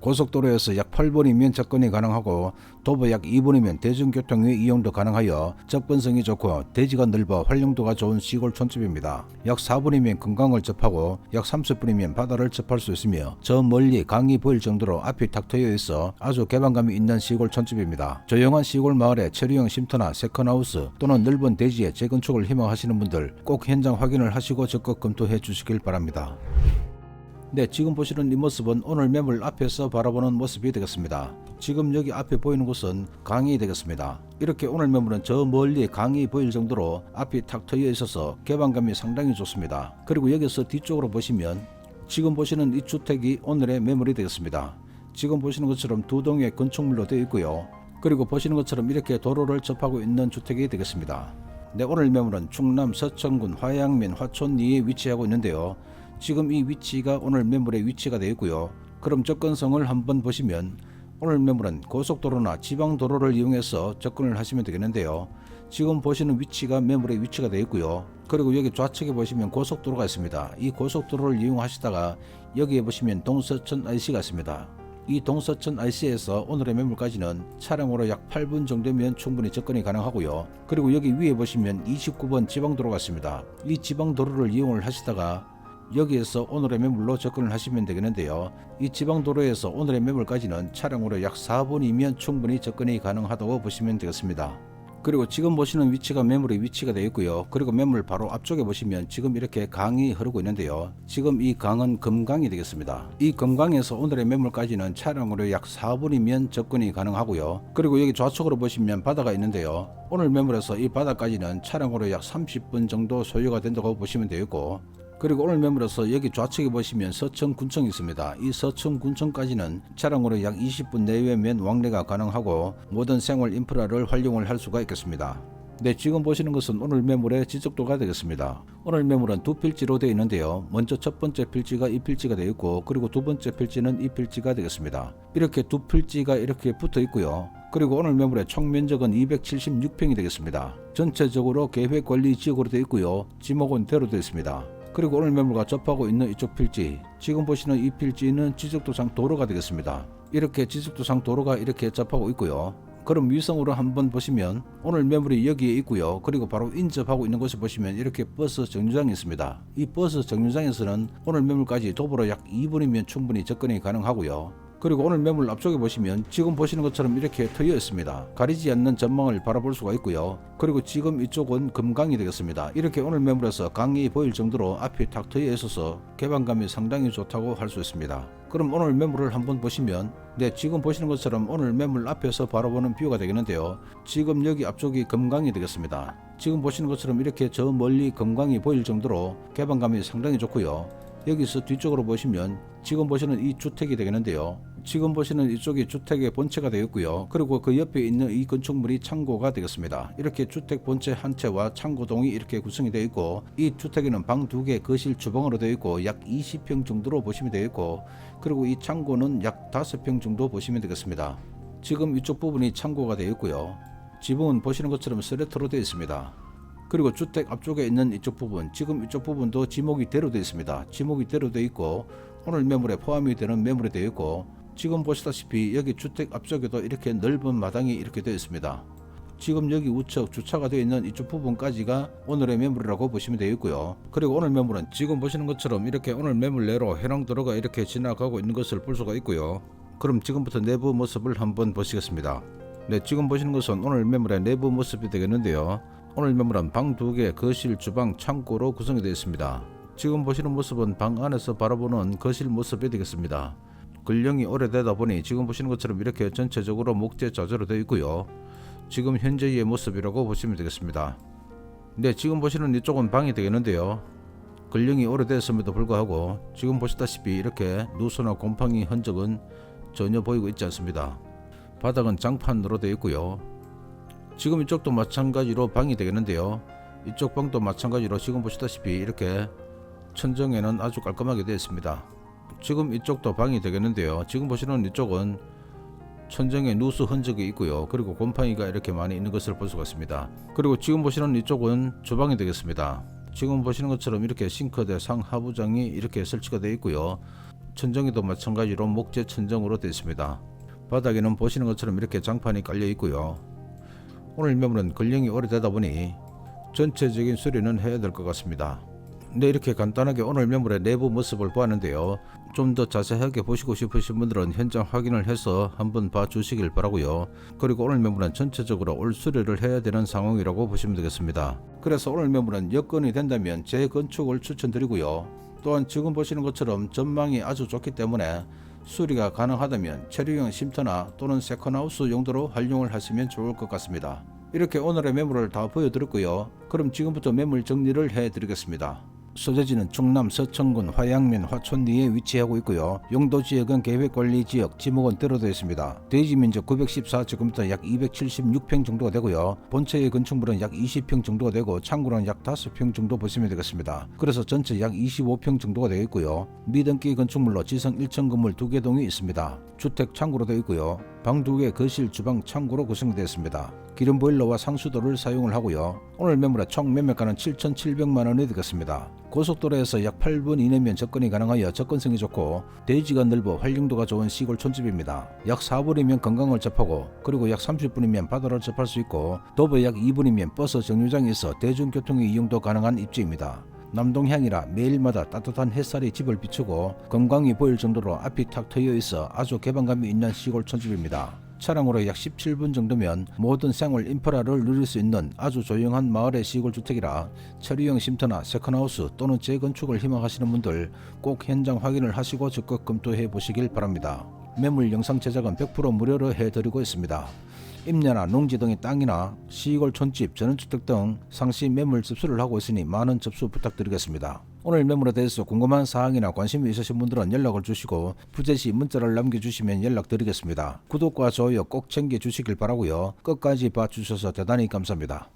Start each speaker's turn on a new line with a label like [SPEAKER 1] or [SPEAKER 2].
[SPEAKER 1] 고속도로에서 약 8분이면 접근이 가능하고 도보 약 2분이면 대중교통의 이용도 가능하여 접근성이 좋고 대지가 넓어 활용도가 좋은 시골 촌집입니다. 약 4분이면 금강을 접하고 약 30분이면 바다를 접할 수 있으며 저 멀리 강이 보일 정도로 앞이 탁 트여 있어 아주 개방감이 있는 시골 촌집입니다. 조용한 시골 마을에 체류형 쉼터나 세컨하우스 또는 넓은 대지의 재건축을 희망하시는 분들 꼭 현장 확인을 하시고 적극 검토해 주시길 바랍니다. 네, 지금 보시는 이 모습은 오늘 매물 앞에서 바라보는 모습이 되겠습니다. 지금 여기 앞에 보이는 곳은 강이 되겠습니다. 이렇게 오늘 매물은 저 멀리 강이 보일 정도로 앞이 탁 트여 있어서 개방감이 상당히 좋습니다. 그리고 여기서 뒤쪽으로 보시면 지금 보시는 이 주택이 오늘의 매물이 되겠습니다. 지금 보시는 것처럼 두 동의 건축물로 되어 있고요. 그리고 보시는 것처럼 이렇게 도로를 접하고 있는 주택이 되겠습니다. 네, 오늘 매물은 충남 서천군 화양면 화촌리에 위치하고 있는데요. 지금 이 위치가 오늘 매물의 위치가 되어 있고요. 그럼 접근성을 한번 보시면 오늘 매물은 고속도로나 지방도로를 이용해서 접근을 하시면 되겠는데요. 지금 보시는 위치가 매물의 위치가 되어 있고요. 그리고 여기 좌측에 보시면 고속도로가 있습니다. 이 고속도로를 이용하시다가 여기에 보시면 동서천 IC가 있습니다. 이 동서천 IC에서 오늘의 매물까지는 차량으로 약 8분 정도면 충분히 접근이 가능하고요. 그리고 여기 위에 보시면 29번 지방도로가 있습니다. 이 지방도로를 이용을 하시다가 여기에서 오늘의 매물로 접근을 하시면 되겠는데요. 이 지방도로에서 오늘의 매물까지는 차량으로 약 4분이면 충분히 접근이 가능하다고 보시면 되겠습니다. 그리고 지금 보시는 위치가 매물의 위치가 되어 있고요. 그리고 매물 바로 앞쪽에 보시면 지금 이렇게 강이 흐르고 있는데요. 지금 이 강은 금강이 되겠습니다. 이 금강에서 오늘의 매물까지는 차량으로 약 4분이면 접근이 가능하고요. 그리고 여기 좌측으로 보시면 바다가 있는데요. 오늘 매물에서 이 바다까지는 차량으로 약 30분 정도 소요가 된다고 보시면 되겠고 그리고 오늘 매물에서 여기 좌측에 보시면 서천군청이 있습니다. 이 서천군청까지는 차량으로 약 20분 내외면 왕래가 가능하고 모든 생활 인프라를 활용을 할 수가 있겠습니다. 네, 지금 보시는 것은 오늘 매물의 지적도가 되겠습니다. 오늘 매물은 두 필지로 되어 있는데요. 먼저 첫 번째 필지가 이 필지가 되어 있고, 그리고 두 번째 필지는 이 필지가 되겠습니다. 이렇게 두 필지가 이렇게 붙어 있고요. 그리고 오늘 매물의 총 면적은 276평이 되겠습니다. 전체적으로 계획 관리 지역으로 되어 있고요. 지목은 대로 되어 있습니다. 그리고 오늘 매물과 접하고 있는 이쪽 필지 지금 보시는 이 필지는 지적도상 도로가 되겠습니다. 이렇게 지적도상 도로가 이렇게 접하고 있고요. 그럼 위성으로 한번 보시면 오늘 매물이 여기에 있고요. 그리고 바로 인접하고 있는 곳에 보시면 이렇게 버스 정류장이 있습니다. 이 버스 정류장에서는 오늘 매물까지 도보로 약 2분이면 충분히 접근이 가능하고요 그리고 오늘 매물 앞쪽에 보시면 지금 보시는 것처럼 이렇게 트여 있습니다. 가리지 않는 전망을 바라볼 수가 있고요. 그리고 지금 이쪽은 금강이 되겠습니다. 이렇게 오늘 매물에서 강이 보일 정도로 앞이 탁 트여 있어서 개방감이 상당히 좋다고 할 수 있습니다. 그럼 오늘 매물을 한번 보시면 네 지금 보시는 것처럼 오늘 매물 앞에서 바라보는 뷰가 되겠는데요. 지금 여기 앞쪽이 금강이 되겠습니다. 지금 보시는 것처럼 이렇게 저 멀리 금강이 보일 정도로 개방감이 상당히 좋고요. 여기서 뒤쪽으로 보시면 지금 보시는 이 주택이 되겠는데요. 지금 보시는 이쪽이 주택의 본체가 되었고요. 그리고 그 옆에 있는 이 건축물이 창고가 되겠습니다. 이렇게 주택 본체 한 채와 창고동이 이렇게 구성이 되어 있고 이 주택에는 방 두 개, 거실, 주방으로 되어 있고 약 20평 정도로 보시면 되어 있고 그리고 이 창고는 약 5평 정도 보시면 되겠습니다. 지금 이쪽 부분이 창고가 되어 있고요. 지붕은 보시는 것처럼 스레트로 되어 있습니다. 그리고 주택 앞쪽에 있는 이쪽 부분, 지금 이쪽 부분도 지목이 대로 되어 있습니다. 지목이 대로 되어 있고 오늘 매물에 포함이 되는 매물이 되어 있고 지금 보시다시피 여기 주택 앞쪽에도 이렇게 넓은 마당이 이렇게 되어 있습니다. 지금 여기 우측 주차가 되어 있는 이쪽 부분까지가 오늘의 매물이라고 보시면 되어 있고요. 그리고 오늘 매물은 지금 보시는 것처럼 이렇게 오늘 매물 내로 해랑도로가 이렇게 지나가고 있는 것을 볼 수가 있고요. 그럼 지금부터 내부 모습을 한번 보시겠습니다. 네, 지금 보시는 것은 오늘 매물의 내부 모습이 되겠는데요. 오늘 매물은 방두 개, 거실, 주방, 창고로 구성이 되어 있습니다. 지금 보시는 모습은 방 안에서 바라보는 거실 모습이 되겠습니다. 근령이 오래되다 보니 지금 보시는 것처럼 이렇게 전체적으로 목재 자재로 되어 있고요. 지금 현재의 모습이라고 보시면 되겠습니다. 네, 지금 보시는 이쪽은 방이 되겠는데요. 근령이 오래됐음에도 불구하고 지금 보시다시피 이렇게 누수나 곰팡이 흔적은 전혀 보이고 있지 않습니다. 바닥은 장판으로 되어 있고요. 지금 이쪽도 마찬가지로 방이 되겠는데요. 이쪽 방도 마찬가지로 지금 보시다시피 이렇게 천정에는 아주 깔끔하게 되어 있습니다. 지금 이쪽도 방이 되겠는데요. 지금 보시는 이쪽은 천정에 누수 흔적이 있고요. 그리고 곰팡이가 이렇게 많이 있는 것을 볼 수가 있습니다. 그리고 지금 보시는 이쪽은 주방이 되겠습니다. 지금 보시는 것처럼 이렇게 싱크대 상하부장이 이렇게 설치가 되어 있고요. 천정에도 마찬가지로 목재 천정으로 되어 있습니다. 바닥에는 보시는 것처럼 이렇게 장판이 깔려 있고요. 오늘 매물은 근량이 오래되다 보니 전체적인 수리는 해야 될 것 같습니다. 네 이렇게 간단하게 오늘 매물의 내부 모습을 보았는데요. 좀 더 자세하게 보시고 싶으신 분들은 현장 확인을 해서 한번 봐주시길 바라고요. 그리고 오늘 매물은 전체적으로 올 수리를 해야 되는 상황이라고 보시면 되겠습니다. 그래서 오늘 매물은 여건이 된다면 재건축을 추천드리고요. 또한 지금 보시는 것처럼 전망이 아주 좋기 때문에 수리가 가능하다면 체류형 쉼터나 또는 세컨하우스 용도로 활용을 하시면 좋을 것 같습니다. 이렇게 오늘의 매물을 다 보여드렸고요. 그럼 지금부터 매물 정리를 해드리겠습니다. 소재지는 충남 서천군 화양면 화촌리에 위치하고 있고요. 용도 지역은 계획관리 지역 지목원대로 되어 있습니다. 대지 면적 914제곱미터 약 276평 정도가 되고요. 본체의 건축물은 약 20평 정도가 되고 창고는 약 5평 정도 보시면 되겠습니다. 그래서 전체 약 25평 정도가 되어 있고요. 미등기 건축물로 지성 1층 건물 2개 동이 있습니다. 주택 창고로 되어 있고요. 방 2개 거실 주방 창고로 구성되어 있습니다. 기름 보일러와 상수도를 사용을 하고요. 오늘 매물의 총 매매가는 7,700만 원이 되겠습니다. 고속도로에서 약 8분 이내면 접근이 가능하여 접근성이 좋고 대지가 넓어 활용도가 좋은 시골 촌집입니다. 약 4분이면 건강을 접하고 그리고 약 30분이면 바다를 접할 수 있고 도보 약 2분이면 버스 정류장이 있어 대중교통의 이용도 가능한 입지입니다. 남동향이라 매일마다 따뜻한 햇살이 집을 비추고 건강이 보일 정도로 앞이 탁 트여 있어 아주 개방감이 있는 시골 촌집입니다. 차량으로 약 17분 정도면 모든 생활 인프라를 누릴 수 있는 아주 조용한 마을의 시골 주택이라 처리형 쉼터나 세컨하우스 또는 재건축을 희망하시는 분들 꼭 현장 확인을 하시고 적극 검토해 보시길 바랍니다. 매물 영상 제작은 100% 무료로 해드리고 있습니다. 임야나 농지 등의 땅이나 시골 촌집, 전원주택 등 상시 매물 접수를 하고 있으니 많은 접수 부탁드리겠습니다. 오늘 매물에 대해서 궁금한 사항이나 관심이 있으신 분들은 연락을 주시고 부재시 문자를 남겨주시면 연락드리겠습니다. 구독과 좋아요 꼭 챙겨주시길 바라고요. 끝까지 봐주셔서 대단히 감사합니다.